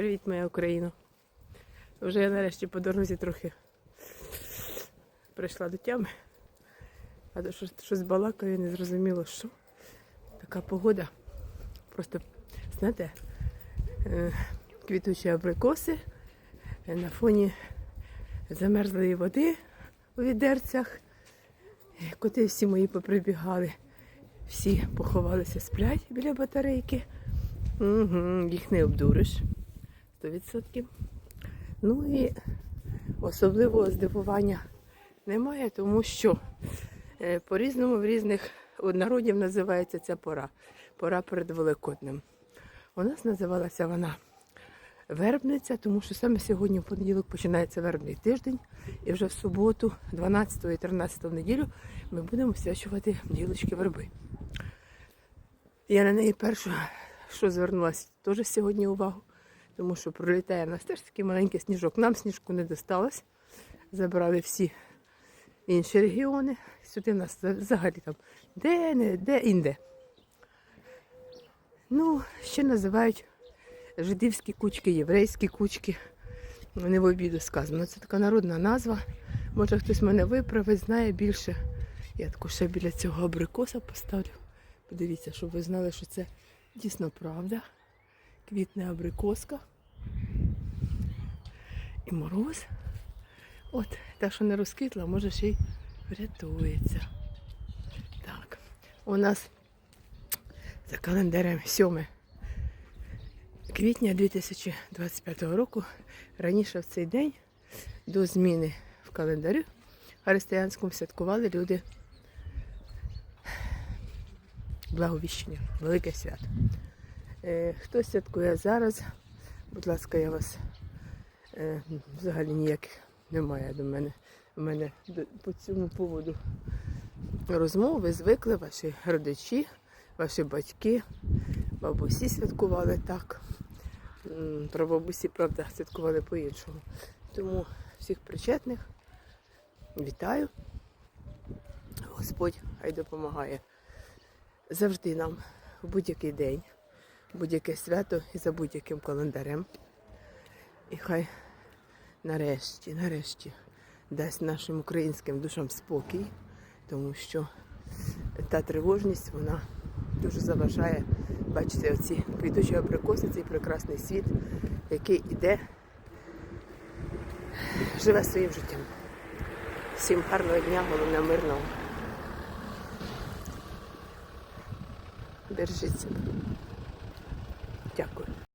Привіт, моя Україна. Вже я нарешті по дорозі трохи прийшла до тями. А то щось, щось балакаю, не зрозуміло, що. Така погода. Просто, знаєте, е, квітучі абрикоси е, на фоні замерзлої води у відерцях. Е, Коти всі мої поприбігали, всі поховалися, сплять біля батарейки. Угу, їх не обдуриш. 100%. Ну і особливого здивування немає, тому що е, по-різному в різних народів називається ця пора. Пора перед Великоднем. У нас називалася вона вербниця, тому що саме сьогодні, в понеділок, починається вербний тиждень. І вже в суботу, 12 і 13 в неділю, ми будемо свячувати ділочки верби. Я на неї першу, що звернулася, теж сьогодні увагу, тому що пролітає в нас теж такий маленький сніжок. Нам сніжку не досталось. Забрали всі інші регіони. Сюди в нас взагалі там де не де інде. Ну, ще називають жидівські кучки, єврейські кучки. Не в обіду сказано. Це така народна назва. Може хтось мене виправить, знає більше. Я таку ще біля цього абрикоса поставлю. Подивіться, щоб ви знали, що це дійсно правда. Квітне абрикоска. І мороз. От, та, що не розквітла, може ще й врятується. Так, у нас за календарем 7 квітня 2025 року. Раніше в цей день до зміни в календарю християнському святкували люди благовіщення, велике свято. Е, хто святкує зараз, будь ласка, я вас е, взагалі ніяких немає до мене. У мене по цьому поводу розмови звикли ваші родичі, ваші батьки, бабусі святкували так. Про бабусі, правда, святкували по-іншому. Тому всіх причетних вітаю. Господь хай допомагає завжди нам в будь-який день, будь-яке свято і за будь-яким календарем. І хай нарешті, нарешті дасть нашим українським душам спокій, тому що та тривожність вона дуже заважає бачити оці квітучі абрикоси, цей прекрасний світ, який іде, живе своїм життям. Всім гарного дня, головне мирного. Бережіть себе.